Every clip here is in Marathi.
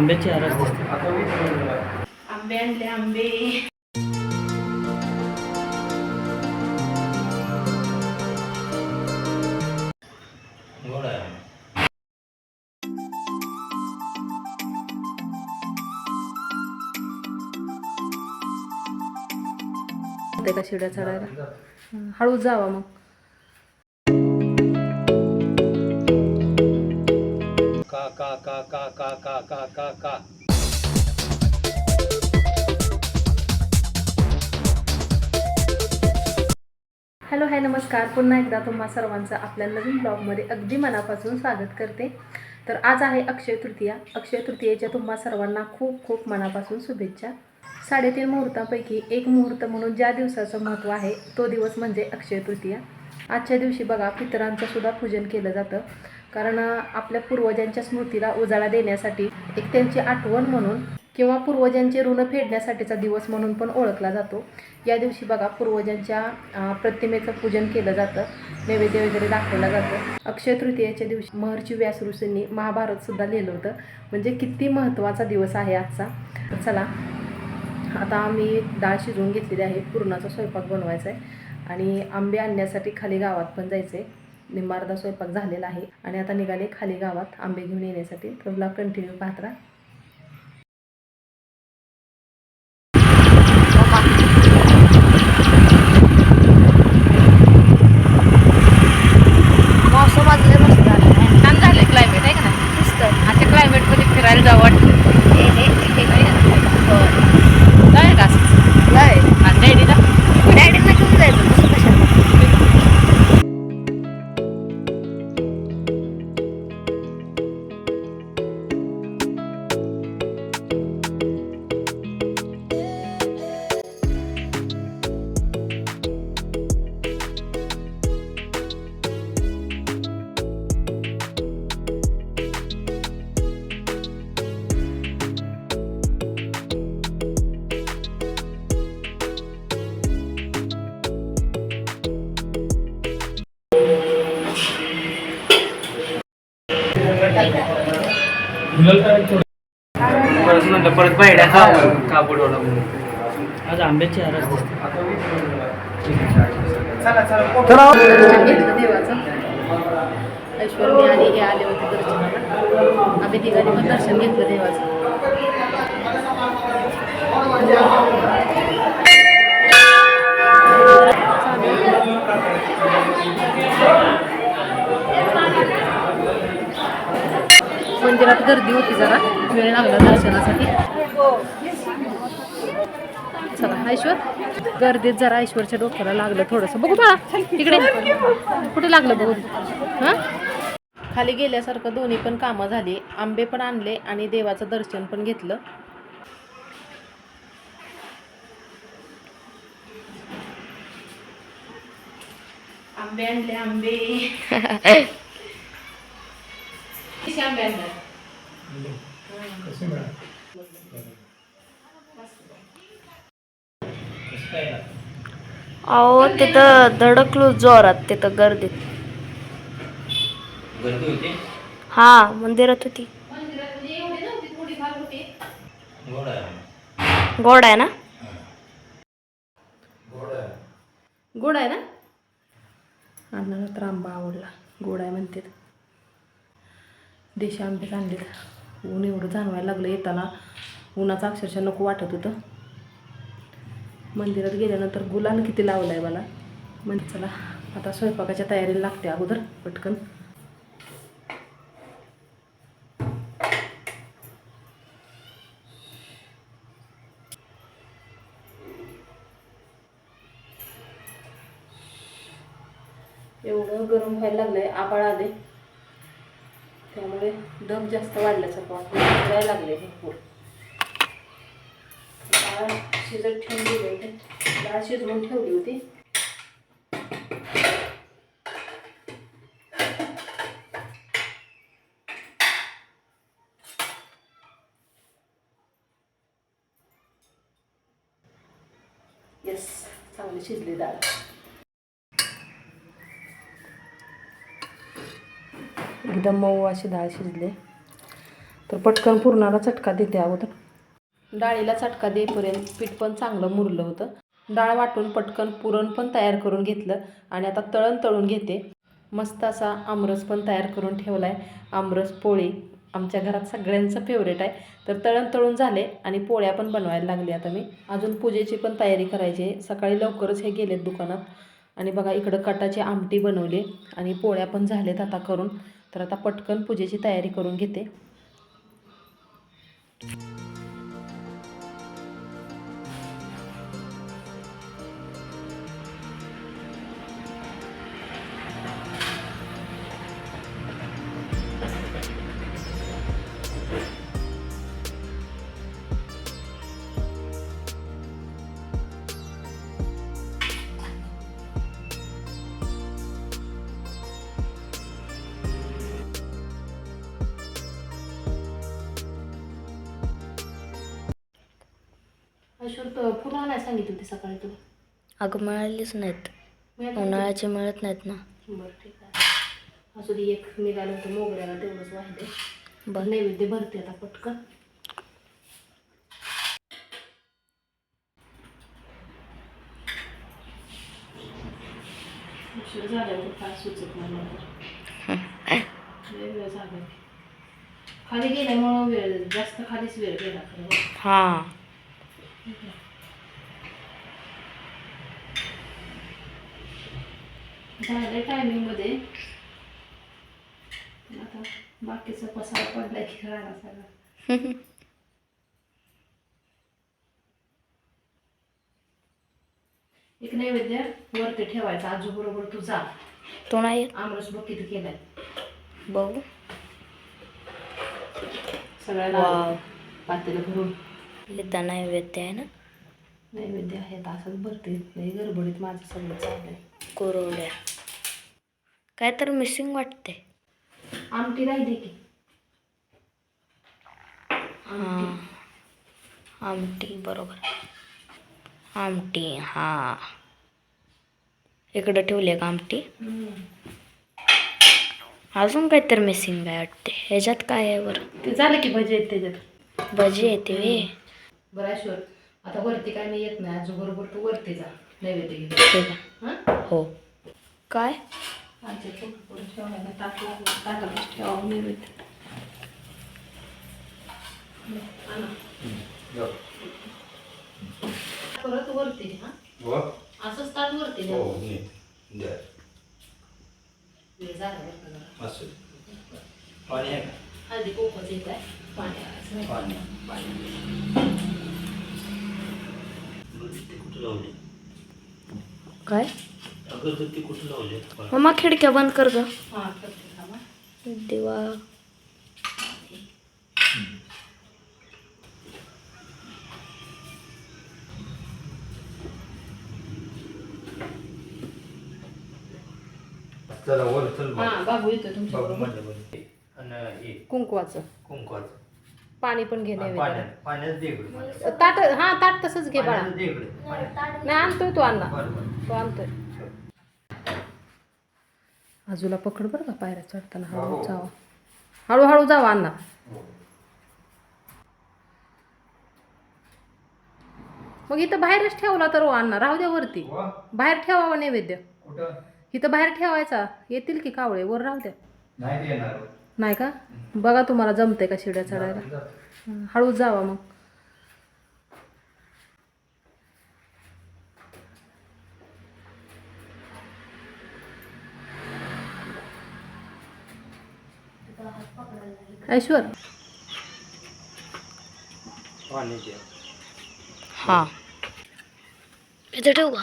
आंब्याची आरस दिसते. आंबे आणले आंबे. का शिड्या चढायला? हं, हळूच जावा मग. का का का का का का का का का हॅलो हाय नमस्कार. पुन्हा एकदा तुम्हा सर्वांचं आपल्या नवीन ब्लॉगमध्ये अगदी मनापासून स्वागत करते. तर आज आहे अक्षय तृतीया. अक्षय तृतीयेच्या तुम्हा सर्वांना खूप खूप मनापासून शुभेच्छा. साडेतीन मुहूर्तांपैकी एक मुहूर्त म्हणून ज्या दिवसाचं महत्त्व आहे तो दिवस म्हणजे अक्षय तृतीया. आजच्या दिवशी बघा पितरांचं सुद्धा पूजन केलं जातं. कारण आपल्या पूर्वजांच्या स्मृतीला उजाळा देण्यासाठी एक त्यांची आठवण म्हणून किंवा पूर्वजांचे ऋण फेडण्यासाठीचा दिवस म्हणून पण ओळखला जातो. या दिवशी बघा पूर्वजांच्या प्रतिमेचं पूजन केलं जातं. नैवेद्य वगैरे दाखवला जातो. अक्षय तृतीयेच्या दिवशी महर्षी व्यास ऋषींनी महाभारतसुद्धा लिहिलं होतं. म्हणजे किती महत्त्वाचा दिवस आहे आजचा. चला आता आम्ही डाळ शिजवून घेतलेली आहे. पुरणाचा स्वयंपाक बनवायचा आहे आणि आंबे आणण्यासाठी खाली गावात पण जायचं आहे निंबार्धा स्वयंपाक झालेला आहे. आणि आता निघाले खाली गावात आंबे घेऊन येण्यासाठी. तर ब्लॉग कंटिन्यू पाहत राहा. आज आंब्याची आरस आणि हे आले होते दर्शनाला आम्ही तिघांनी पण दर्शन घेतलं देवाचं. मंदिरात गर्दी होती जरा. वेळ लागला दर्शनासाठी. चला ऐश्वर. गर्दीत जरा ऐश्वरच्या डोक्याला लागलं थोडंसं. बघू बाळा इकडे. कुठे लागलं बघू? हां? खाली गेल्यासारखं दोन्ही पण कामं झाली. आंबे पण आणले आणि देवाचं दर्शन पण घेतलं. आंबे आणले आंबे. आंबे आणले? अहो तिथं धडकलो जोरात तिथं गर्दीत. गर्दी होती? हा मंदिरात होती. गोड आहे. गोड आहे ना? गोड आहे. ना? अण्णाला तर आंबा आवडला. गोड आहे म्हणते. देशी आंबे आणलेत ऊन एवढं जाणवायला लागलं येताना. उन्हाचं अक्षरशः नको वाटत होतं. मंदिरात गेल्यानंतर गुलाल किती लावलं आहे मला? म्हणजे चला आता स्वयंपाकाच्या तयारीला लागते अगोदर पटकन. एवढं गरम व्हायला लागलंय आबाळ आले त्यामुळे दम जास्त वाढल्यासारखं पण लागले भरपूर. शिजत ठेवून दिली होती. डाळ शिजवून ठेवली होती. येस चांगली शिजली डाळ. एकदम मऊ अशी डाळ शिजली. तर पटकन पुरणाला चटका देते अगोदर. डाळीला चटका देईपर्यंत पीठ पण चांगलं मुरलं होतं. डाळ वाटून पटकन पुरण पण तयार करून घेतलं आणि आता तळण तळून घेते. मस्त असा आमरस पण तयार करून ठेवला आहे आमरस पोळी आमच्या घरात सगळ्यांचं फेवरेट आहे. तर तळण तळून झाले आणि पोळ्या पण बनवायला लागली आता मी. अजून पूजेची पण तयारी करायची आहे. सकाळी लवकरच हे गेलेत दुकानात. आणि बघा इकडं कटाची आमटी बनवली आणि पोळ्या पण झालेत आता करून. तर आता पटकन पूजेची तयारी करून घेते. अश्वर पुन्हा नाही सांगितलं होती सकाळी तुला अगं मिळालीच नाहीत मिळत नाही? उन्हाळ्याचे मिळत नाहीत ना बरं ठीक आहे असू दे एक निघालं होतं मोगऱ्याला तेवढंच वाहिले बरं नैवेद्य भरते आता पटकन उशीर झाल्यावर काय सुचत नाही मला. लय वेळ झाला खाली गेल्यामुळं वेळ जास्त खालीच वेळ गेला खरं हां झालं टायमिंगमध्ये आता बाकीचा पसारा पडलाय की राहणार सगळा. एक नैवेद्य वरती ठेवायचा आजू बरोबर तू जा. तो नाही? आमरस बघ किती केलाय. बघू. सगळ्याला पातेलं भरून. लिदा नैवेद्य आहे ना? नैवेद्य आहेत असंच भरते. लई गडबडीत माझं सगळं चाललंय कुरवड्या. काय तर मिसिंग वाटते आमटी राहिली की. हां. आमटी बरोबर. आमटी हां. इकडं ठेवली का आमटी. अजून काहीतरी मिसिंग आहे वाटते ह्याच्यात काय आहे बरं? ते झालं की भजी आहेत त्याच्यात. भजी येते वे बरं ऐश्वर आता वरती काय नाही येत नाही आजू बरोबर तू वरती जा नैवेद्य घेऊन. हां? हो. काय? ठेवायला लागलं ठेवावं नैवेद्य. परत वरती हा? असंच ताट वरती द्या. जरा. पाणी आहे का? हळदी कोकच येत आहे. पाणी. पाणी कुठं लावली. काय? अगरबत्ती कुठं लावली मम्मा खिडक्या बंद कर ग. हा. दिवा. चला वर चल हा बाबू येतोय तुमच्या हे कुंकवाचं. पाणी पण घे हा, नैवेद्याला. पाण्यात पाण्यात दे इकडे पाण्यात. ताट हा ताट तसंच घे बाळा. पाण्यात दे इकडे पाण्यात. नाही आणतोय तो अण्णा बरं बरं. तो आणतोय. आजूला पकड बरं का पायऱ्या चढताना हळूहळू हो. जावा. हळूहळू जावा अण्णा मग इथं बाहेरच ठेवला तर हो अण्णा राहू द्या वरती. वा, बाहेर ठेवावा नैवेद्य. कुठं? इथं बाहेर ठेवायचा. येतील की कावळे? वर राहू द्या. नाही येणार. नाही का? बघा तुम्हाला जमते का शिड्या चढायला? हळूच जावा मग. ऐश्वर. पाणी दे. हां. ठेवू का?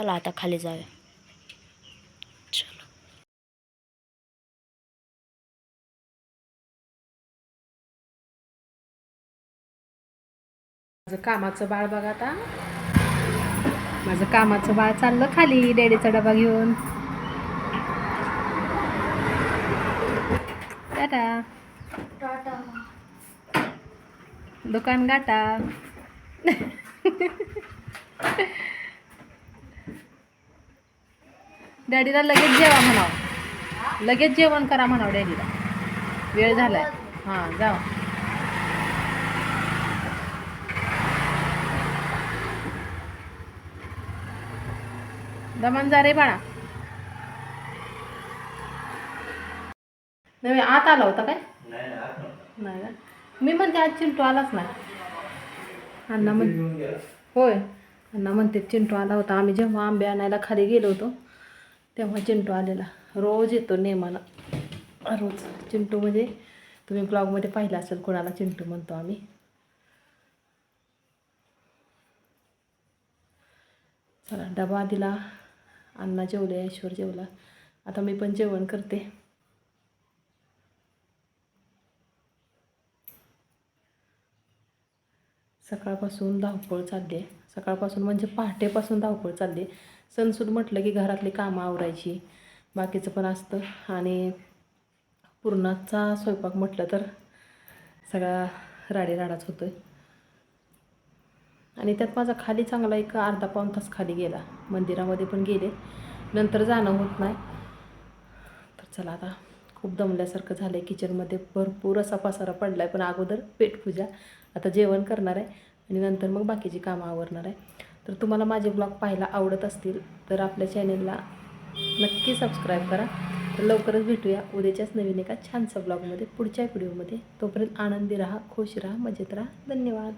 चला आता खाली जाऊया. चलो. माझं कामाचं बाळ बघा आता. माझं कामाचं बाळ चाललं खाली. डॅडीचा डबा घेऊन. टाटा. दुकान गाटा डॅडीला लगेच जेवा म्हणावं. लगेच जेवण करा म्हणावं डॅडीला. वेळ झालाय. हां जा दमन जा रे बाळा. नव्हे आत आला होता काय? नाही ना मी म्हणते आज चिंटू आलाच नाही. अण्णा म्हण होय. अण्णा म्हणते चिंटू आला होता. आम्ही जेव्हा आंबे आणायला खाली गेलो होतो तेव्हा चिंटू आलेला. रोज येतो नेमाला. रोज. चिंटू म्हणजे तुम्ही ब्लॉगमध्ये पाहिलं असेल कोणाला चिंटू म्हणतो आम्ही. चला डबा दिला. अण्णा जेवले ऐश्वर जेवला. आता मी पण जेवण करते. सकाळपासून धावपळ चालली आहे. सकाळपासून म्हणजे पहाटेपासून धावपळ चालली आहे. सणसूद म्हटलं की घरातली कामं आवरायची बाकीचं पण असतं. आणि पुरणाचा स्वयंपाक म्हटलं तर सगळा राडेराडाच होतो आहे आणि त्यात माझा खाली चांगला एक अर्धा पाऊण तास खाली गेला. मंदिरामध्ये पण गेले. नंतर जाणं होत नाही. तर चला आता खूप दमल्यासारखं झालं आहे किचनमध्ये भरपूर असा पसारा पडला आहे पण अगोदर पेटपूजा. आता जेवण करणार आहे. आणि नंतर मग बाकीची कामं आवरणार आहे. तर तुम्हाला माझे ब्लॉग पाहायला आवडत असतील तर आपल्या चॅनेलला नक्की सबस्क्राईब करा. तर लवकरच भेटूया उद्याच्याच नवीन एका छानसा ब्लॉगमध्ये पुढच्या व्हिडिओमध्ये तोपर्यंत आनंदी राहा खुश राहा मजेत राहा. धन्यवाद.